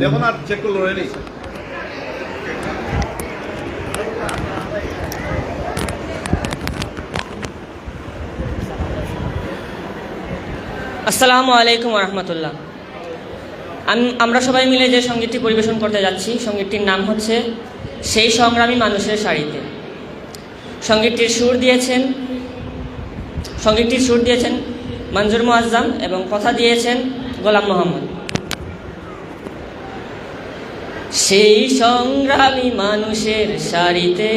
দেখো না চেক করল রেডি আসসালামু আলাইকুম রহমতুল্লাহ। আমরা সবাই মিলে যে সঙ্গীতটি পরিবেশন করতে যাচ্ছি, সঙ্গীতটির নাম হচ্ছে সেই সংগ্রামী মানুষের শাড়িতে। সঙ্গীতটির সুর দিয়েছেন, সঙ্গীতটির সুর দিয়েছেন মঞ্জুর মোয়াজ্জাম এবং কথা দিয়েছেন গোলাম মোহাম্মদ। সেই সংগ্রামী মানুষের শাড়িতে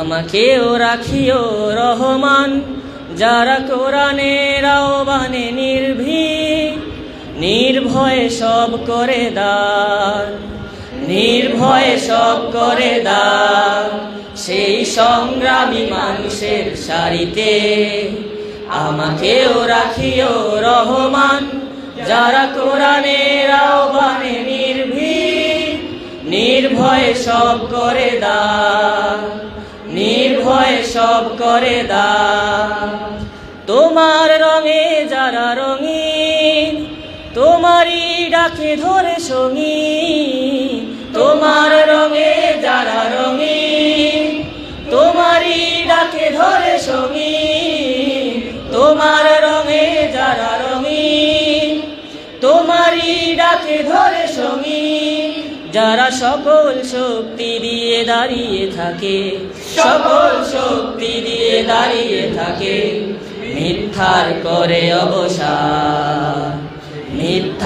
আমাকেও রাখিও রহমান, যারা কোরআনের আহ্বানে নির্ভীক, নির্ভয়ে সব করে দান নির্ভয়ে সব করে দান। সেই সংগ্রামী মানুষের সারিতে আমাকেও রাখিও রহমান, যারা কোরআনের আহ্বানে নির্ভীক, নির্ভয়ে সব করে দান, নির্ভয়ে সব করে দান। তোমার রঙে যারা রঙিন, তোমারই ডাকে ধরে সঙ্গী তোমার রঙে যারা রঙিন, তোমারই ডাকে ধরে সঙ্গী তোমার রঙে যারা রঙিন, তোমারই ডাকে ধরে সঙ্গী যারা সকল শক্তি দিয়ে দাঁড়িয়ে থাকে, সকল শক্তি দিয়ে দাঁড়িয়ে থাকে, মিথ্যার করে অবসান।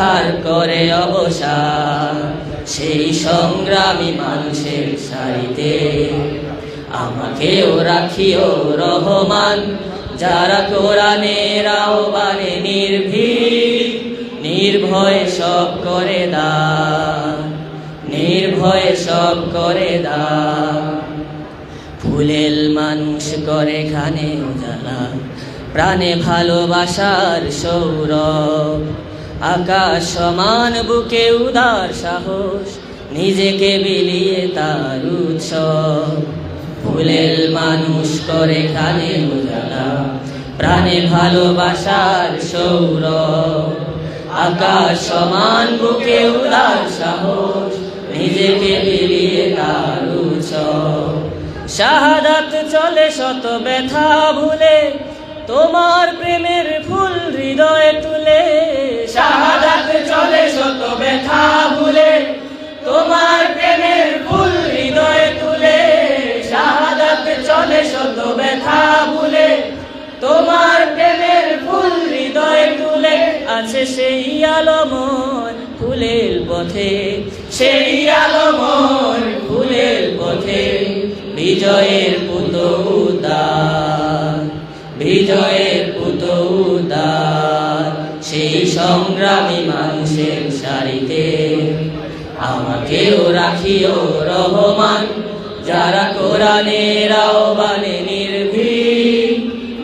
মিথ্যার করে অবসান সেই সংগ্রামী মানুষের সারিতে আমাকেও রাখিও রহমান। যারা কোরআনের আহ্বানে নির্ভীক, নির্ভয় সব করে দান নির্ভয় সব করে দান ফুলেল মানুষ করে খানে জ্বালা, প্রাণে ভালোবাসার সৌরভ। আকাশ সমান, বুকে উদার সাহস, নিজেকে বিলিয়ে তার উৎসব। ফুলেল মানুষ করে খানে উজালা, প্রাণে ভালোবাসার সৌর আকাশ সমান, বুকে উদার সাহস, নিজেকে বিলিয়ে তার উৎসব। শাহাদাত চলে শত ব্যথা ভুলে, তোমার প্রেমের ফুল পথে, সেই আলমর ফুলের পথে, বিজয়ের পুত উদার বিজয়ের পুত উদার সেই সংগ্রামী মানুষের সারিতে। আমাকেও রাখিও রহমান, যারা কোরআনের আহ্বানে নির্ভীক,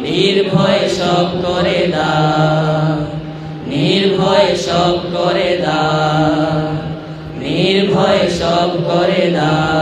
নির্ভয় সব করে দা নির্ভয় সব করে সব করে দান